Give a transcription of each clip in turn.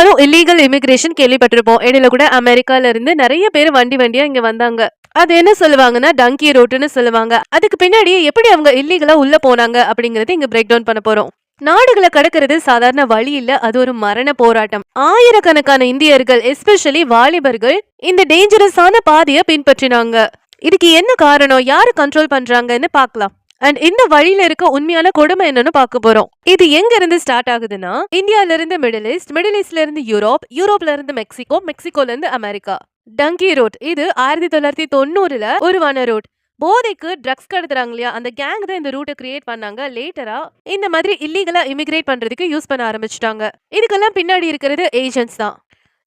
எல்லாரும் illegal immigration கேள்விப்பட்டிருப்போம். இடையில கூட அமெரிக்கால இருந்து நிறைய பேர் வண்டி வண்டியா இங்க வந்தாங்க. அது என்ன சொல்லுவாங்கன்னா டங்கி ரோட்டுன்னு சொல்லுவாங்க. அதுக்கு பின்னாடி எப்படி அவங்க இல்லீகலா உள்ள போனாங்க அப்படிங்கறத இங்க பிரேக் டவுன் பண்ண போறோம். நாடுகளை கடக்கிறது சாதாரண வழி இல்ல அது ஒரு மரண போராட்டம். ஆயிரக்கணக்கான இந்தியர்கள் எஸ்பெஷலி வாலிபர்கள் இந்த டேஞ்சரஸான பாதையை பின்பற்றினாங்க. இதுக்கு என்ன காரணம்? யாரு கண்ட்ரோல் பண்றாங்கன்னு பார்க்கலாம். அண்ட் இந்த வழியில இருக்க உண்மையான கொடுமை என்னன்னு பார்க்க போறோம். இது எங்க இருந்து ஸ்டார்ட் ஆகுதுன்னா இந்தியால இருந்து மிடில் ஈஸ்ட் மிடில் ஈஸ்ட்ல இருந்து யூரோப் யூரோப்ல இருந்து மெக்சிகோ மெக்சிகோல இருந்து அமெரிக்கா டங்கி ரோட் இது ஆயிரத்தி தொள்ளாயிரத்தி தொண்ணூறுல உருவான ரோட் போதைக்கு ட்ரக்ஸ் கடத்துறாங்க இல்லையா? அந்த கேங் தான் இந்த ரூட்டை கிரியேட் பண்ணாங்க. லேட்டரா இந்த மாதிரி இல்லீகலா இமிகிரேட் பண்றதுக்கு யூஸ் பண்ண ஆரம்பிச்சிட்டாங்க. இதுக்கெல்லாம் பின்னாடி இருக்கிறது ஏஜென்ட்ஸ் தான்.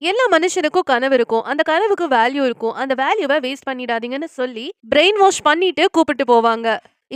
எல்லா மனுஷனுக்கும் கனவு இருக்கும். அந்த கனவுக்கு வேல்யூ இருக்கும். அந்த வேல்யூவை வேஸ்ட் பண்ணிடாதீங்கன்னு சொல்லி பிரெயின் வாஷ் பண்ணிட்டு கூப்பிட்டு போவாங்க.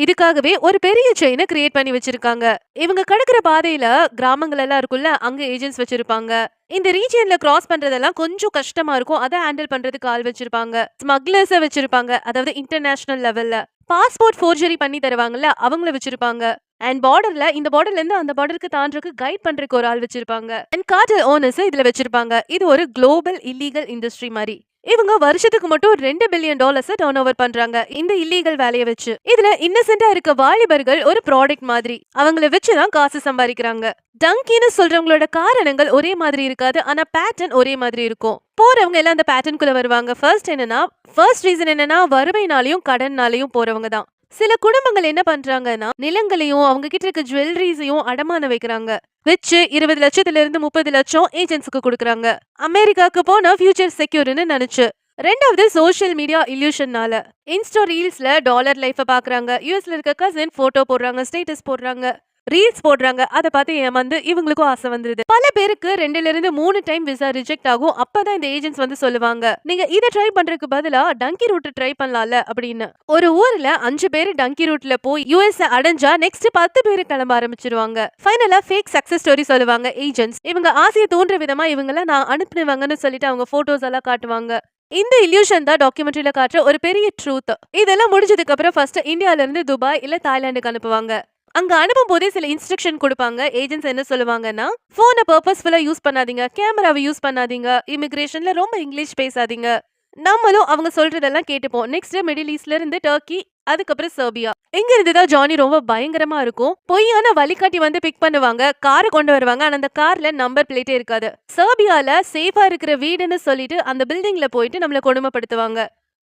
இதுக்காகவே ஒரு பெரிய செயினை கிரியேட் பண்ணி வச்சிருக்காங்க. இவங்க கடக்குற பாதையில கிராமங்கள் எல்லாம் இருக்குல்ல அங்க ஏஜென்ட்ஸ் வச்சிருப்பாங்க. இந்த ரீஜியன்ல கிராஸ் பண்றதெல்லாம் கொஞ்சம் கஷ்டமா இருக்கும். அதை ஹேண்டில் பண்றதுக்கு ஆள் வச்சிருப்பாங்க. ஸ்மக்லர்ஸ வச்சிருப்பாங்க. அதாவது இன்டர்நேஷனல் லெவல்ல பாஸ்போர்ட் ஃபோர்ஜரி பண்ணி தருவாங்கல்ல அவங்கள வச்சிருப்பாங்க. அண்ட் பார்டர்ல இந்த பார்டர்ல இருந்து அந்த பார்டருக்கு தாண்டறதுக்கு கைட் பண்றதுக்கு ஒரு ஆள் வச்சிருப்பாங்க. அண்ட் கார்டல் ஓனர்ஸ் இதுல வச்சிருப்பாங்க. இது ஒரு குளோபல் இல்லீகல் இண்டஸ்ட்ரி மாதிரி. இவங்க வருஷத்துக்கு மட்டும் ரெண்டு பில்லியன் டாலர்ஸ் டர்ன் ஓவர் பண்றாங்க இந்த இல்லீகல் வேலையை வச்சு. இதுல இன்னசென்டா இருக்க வாலிபர்கள் ஒரு ப்ராடக்ட் மாதிரி. அவங்கள வச்சுதான் காசு சம்பாதிக்கிறாங்க. டங்கின்னு சொல்றவங்களோட காரணங்கள் ஒரே மாதிரி இருக்காது ஆனா பேட்டர்ன் ஒரே மாதிரி இருக்கும். போறவங்க எல்லாம் அந்த பேட்டர்னுக்குள்ள வருவாங்க. ஃபர்ஸ்ட் என்னன்னா ஃபர்ஸ்ட் ரீசன் என்னன்னா வறுமைனாலையும் கடன்னாலையும் போறவங்க தான். சில குடும்பங்கள் என்ன பண்றாங்கன்னா நிலங்களையும் அவங்க கிட்ட இருக்க ஜுவல்லரிஸையும் அடமான வைக்கிறாங்க. வச்சு இருபது லட்சத்துல இருந்து முப்பது லட்சம் ஏஜென்ட்ஸுக்கு கொடுக்குறாங்க. அமெரிக்காக்கு போனா ஃபியூச்சர் செக்யூர்னு நினைச்சு. ரெண்டாவது சோஷியல் மீடியா இல்யூஷன்னால இன்ஸ்டா ரீல்ஸ்ல டாலர் லைஃப பாக்குறாங்க. யூஎஸ்ல இருக்க கசின் போட்டோ போடுறாங்க ஸ்டேட்டஸ் போடுறாங்க. ரீல்ஸ் போடுறாங்க. அதை பார்த்து ஏமாந்து இவங்களுக்கும் ஆசை வந்துருது. பல பேருக்கு ரெண்டுல இருந்து மூணு டைம் விசா ரிஜெக்ட் ஆகும். அப்பதான் இந்த ஏஜென்ட்ஸ் வந்து சொல்லுவாங்க நீங்க இதை ட்ரை பண்றதுக்கு பதிலா டங்கி ரூட் ட்ரை பண்ணலாம்ல அப்படின்னு. ஒரு ஊர்ல அஞ்சு பேர் டங்கி ரூட்ல போய் யூஎஸ் அடைஞ்சா நெக்ஸ்ட் பத்து பேர் கிளம்ப ஆரம்பிச்சிருவாங்க. ஃபைனலா ஃபேக் சக்சஸ் ஸ்டோரி சொல்லுவாங்க ஏஜென்ட்ஸ் இவங்க ஆசையை தோன்ற விதமா இவங்கள நான் அனுப்புனவங்கன்னு சொல்லிட்டு அவங்க போட்டோஸ் எல்லாம் காட்டுவாங்க. இந்த இல்யூஷன் தான் டாக்குமெண்ட்ரியில காட்டுற ஒரு பெரிய ட்ரூத் இதெல்லாம் முடிஞ்சதுக்கு அப்புறம் ஃபர்ஸ்ட் இந்தியால இருந்து துபாய் இல்ல தாய்லாந்துக்கு அனுப்புவாங்க. அங்க அனுப்பும் போதே சில இன்ஸ்ட்ரக்ஷன் கொடுப்பாங்க. ஏஜென்ட்ஸ் என்ன சொல்லுவாங்கன்னா போனை பர்பஸ்ஃபுல்லா யூஸ் பண்ணாதீங்க. கேமராவை யூஸ் பண்ணாதீங்க. இமிகிரேஷன்ல ரொம்ப இங்கிலீஷ் பேசாதீங்க. நம்மளும் அவங்க சொல்றதெல்லாம் கேட்டுப்போம். நெக்ஸ்ட் மிடில் ஈஸ்ட்ல இருந்து டர்க்கி அதுக்கப்புறம் சர்பியா இங்க இருந்துதான் ஜானி ரொம்ப பயங்கரமா இருக்கும். பொய்யான வழிகாட்டி வந்து பிக் பண்ணுவாங்க. காரை கொண்டு வருவாங்க. ஆனா அந்த கார்ல நம்பர் பிளேட்டே இருக்காது. சர்பியால சேஃபா இருக்கிற வீடுன்னு சொல்லிட்டு அந்த பில்டிங்ல போயிட்டு நம்மள கொடுமைப்படுத்துவாங்க.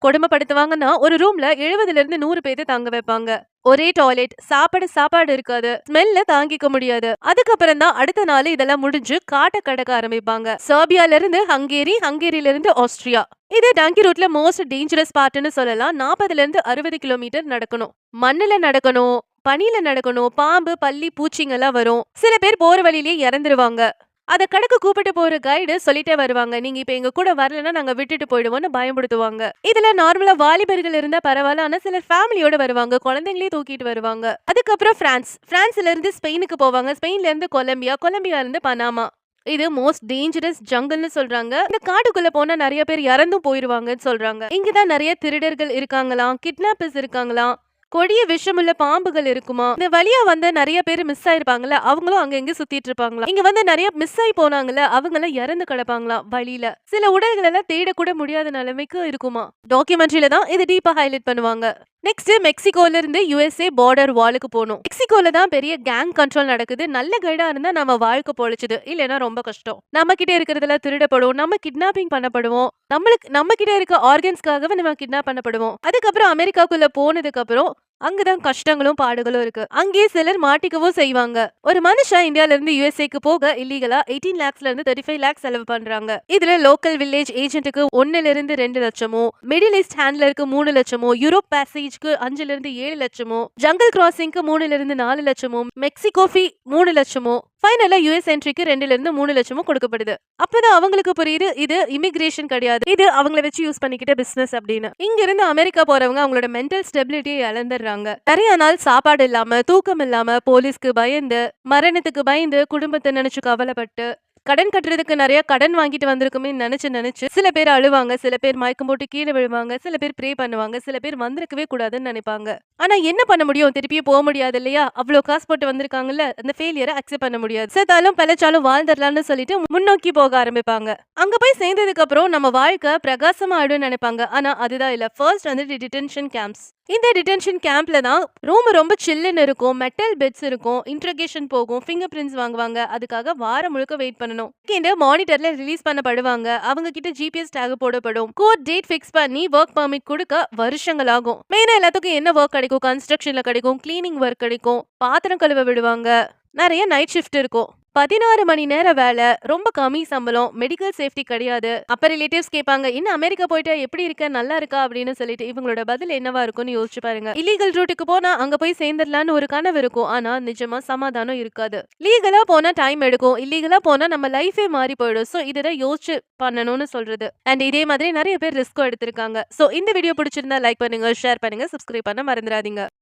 கொடுமைப்படுத்துவாங்கன்னா ஒரு ரூம்ல எழுபதுல இருந்து நூறு பேர்த்த தங்க வைப்பாங்க. ஒரே டாய்லெட் சாப்பாடு சாப்பாடு இருக்காது. ஸ்மெல்ல தாங்கிக்க முடியாது. அதுக்கப்புறம் தான் அடுத்த நாள் இதெல்லாம் முடிஞ்சு காட்ட கடக்க ஆரம்பிப்பாங்க. சர்பியால இருந்து ஹங்கேரி ஹங்கேரியில இருந்து ஆஸ்திரியா இது டங்கி ரூட்ல மோஸ்ட் டேஞ்சரஸ் பார்ட்னு சொல்லலாம். நாற்பதுல இருந்து அறுபது கிலோமீட்டர் நடக்கணும். மண்ணுல நடக்கணும் பனியில நடக்கணும் பாம்பு பள்ளி பூச்சிங்க எல்லாம் வரும். சில பேர் போற வழியிலேயே இறந்துருவாங்க. அத கடக்க கூப்பிட்டு போற கைடு சொல்லிட்டே வருவாங்க. நீங்க இப்ப எங்க கூட வரலன்னா நாங்க விட்டுட்டு போயிடுவோம்னு பயப்படுத்துவாங்க இதுல நார்மலா வாலிபர்கள் இருந்தா பரவாயில்ல. ஆனா சிலர் ஃபேமிலியோட வருவாங்க. குழந்தைங்களையும் தூக்கிட்டு வருவாங்க. அதுக்கப்புறம் பிரான்ஸ் பிரான்ஸ்ல இருந்து ஸ்பெயினுக்கு போவாங்க. ஸ்பெயின்ல இருந்து கொலம்பியா கொலம்பியா இருந்து பனாமா இது மோஸ்ட் டேஞ்சரஸ் ஜங்கல்னு சொல்றாங்க. இந்த காட்டுக்குள்ள போனா நிறைய பேர் இறந்தும் போயிருவாங்கன்னு சொல்றாங்க. இங்கதான் நிறைய திருடர்கள் இருக்காங்களாம் கிட்னாப்பர்ஸ் இருக்காங்களாம். கொடிய விஷமுள்ள பாம்புகள் இருக்குமா? இந்த வழியா வந்து நிறைய பேர் மிஸ் ஆயிருப்பாங்கல்ல அவங்களும் அங்க எங்க சுத்திட்டு இருப்பாங்களா? இங்க வந்து நிறைய மிஸ் ஆகி போனாங்கல்ல அவங்க எல்லாம் இறந்து கிடப்பாங்களா வழியில? சில உடல்கள் எல்லாம் தேடக்கூட முடியாத நிலைமைக்கு இருக்குமா? டாக்குமெண்ட்ரியில தான் இது டீப்பா ஹைலைட் பண்ணுவாங்க. நெக்ஸ்ட் மெக்சிகோல இருந்து யுஎஸ்ஏ பார்டர் வாலுக்கு போகணும். மெக்சிகோல தான் பெரிய கேங் கண்ட்ரோல் நடக்குது. நல்ல கைடா இருந்தா நம்ம வாழ்க்கை பொழைச்சது. இல்லைன்னா ரொம்ப கஷ்டம். நம்ம கிட்ட இருக்கிறதுல திருடப்படும் நம்ம கிட்னாப்பிங் பண்ணப்படுவோம். நம்மளுக்கு நம்ம கிட்ட இருக்க ஆர்கன்ஸ்க்காகவே நம்ம கிட்னாப் பண்ணப்படுவோம். அதுக்கப்புறம் அமெரிக்காக்குள்ள போனதுக்கு அப்புறம் அங்கதான் கஷ்டங்களும் பாடுகளும் இருக்கு. அங்கேயே சிலர் மாட்டிக்கவும் செய்வாங்க. ஒரு மனுஷன் இந்தியால இருந்து யூஎஸ்ஏக்கு போக இல்லீகலா எயிட்டீன் லேக்ஸ்ல இருந்து தேர்ட்டி ஃபைவ் லேக்ஸ் செலவு பண்றாங்க. இதுல லோக்கல் வில்லேஜ் ஏஜென்ட்டுக்கு ஒன்னுல இருந்து ரெண்டு லட்சமோ மிடில் ஈஸ்ட் ஹேண்ட்லருக்கு மூணு லட்சமோ யூரோப் பேசேஜ்க்கு அஞ்சுல இருந்து ஏழு லட்சமோ ஜங்கல் கிராசிங்க்கு மூணுல இருந்து நாலு லட்சமோ மெக்சிகோஃபி மூணு லட்சமோ ஃபைனலா யூஎஸ் என்ட்ரிக்கு ரெண்டுல இருந்து மூணு லட்சமும் கொடுக்கப்படுது. அப்பதான் அவங்களுக்கு புரியுது இது இமிகிரேஷன் கிடையாது. இது அவங்கள வச்சு யூஸ் பண்ணிக்கிட்ட பிசினஸ் அப்படின்னு. இங்க இருந்து அமெரிக்கா போறவங்க அவங்களோட மென்டல் ஸ்டெபிலிட்டியை இழந்துடுறாங்க. நிறைய நாள் சாப்பாடு இல்லாம தூக்கம் இல்லாம போலீஸ்க்கு பயந்து மரணத்துக்கு பயந்து குடும்பத்தை நினைச்சு கவலைப்பட்டு கடன் கட்டுறதுக்கு நிறைய கடன் வாங்கிட்டு வந்திருக்குமே நினைச்சு நினைச்சு சில பேர் அழுவாங்க சில பேர் மயக்கம் போட்டு கீழே விழுவாங்க சில பேர் ப்ரே பண்ணுவாங்க சில பேர் வந்திருக்கவே கூடாதுன்னு நினைப்பாங்க. ஆனா என்ன பண்ண முடியும்? திருப்பியும் போக முடியாது இல்லையா? அவ்வளவு காசு போட்டு வந்திருக்காங்கல்ல அந்த ஃபெயிலியரை அக்செப்ட் பண்ண முடியாது. செத்தாலும் பிழைச்சாலும் வாழ்ந்துடலாம்னு சொல்லிட்டு முன்னோக்கி போக ஆரம்பிப்பாங்க. அங்க போய் சேர்ந்ததுக்கு அப்புறம் நம்ம வாழ்க்கை பிரகாசமா நினைப்பாங்க. ஆனா அதுதான் இல்ல. ஃபர்ஸ்ட் வந்து டிடென்ஷன் கேம்ப்ஸ் இந்த டிடென்ஷன் கேம்ப்ல தான் ரூம் ரொம்ப சில்லுன்னு இருக்கும். மெட்டல் பெட்ஸ் இருக்கும். இன்ட்ரகேஷன் போகும். ஃபிங்கர் பிரிண்ட்ஸ் வாங்குவாங்க. அதுக்காக வாரம் முழுக்க வெயிட் பண்ணணும். இந்த மானிட்டர்ல ரிலீஸ் பண்ணப்படுவாங்க. அவங்க கிட்ட ஜிபிஎஸ் டேக் போடப்படும். கோர்ட் டேட் ஃபிக்ஸ் பண்ணி ஒர்க் பர்மிட் கொடுக்க வருஷங்கள் ஆகும் மெயினா எல்லாத்துக்கும் என்ன ஒர்க் கிடைக்கும்? கன்ஸ்ட்ரக்ஷன்ல கிடைக்கும். கிளீனிங் ஒர்க் கிடைக்கும். பாத்திரம் கழுவ விடுவாங்க. நிறைய நைட் ஷிஃப்ட் இருக்கும். பதினாறு மணி நேர வேலை ரொம்ப கம்மி சம்பளம் மெடிக்கல் சேஃப்டி கிடையாது. அப்ப ரிலேட்டிவ்ஸ் கேட்பாங்க இன்னும் அமெரிக்கா போயிட்டா எப்படி இருக்க? நல்லா இருக்கா? அப்படின்னு சொல்லிட்டு இவங்களோட பதில் என்னவா இருக்கும்னு யோசிச்சு பாருங்க. இல்லீகல் ரூட்டுக்கு போனா அங்க போய் சேர்ந்துடலான்னு ஒரு கனவு இருக்கும். ஆனா நிஜமா சமாதானம் இருக்காது. லீகலா போனா டைம் எடுக்கும். இல்லீகலா போனா நம்ம லைஃபே மாறி போயிடும். சோ இதுதான் யோசிச்சு பண்ணணும்னு சொல்றது. அண்ட் இதே மாதிரி நிறைய பேர் ரிஸ்க்கும் எடுத்திருக்காங்க. சோ இந்த வீடியோ பிடிச்சிருந்தா லைக் பண்ணுங்க ஷேர் பண்ணுங்க சப்ஸ்கிரைப் பண்ண மறந்துடாதீங்க.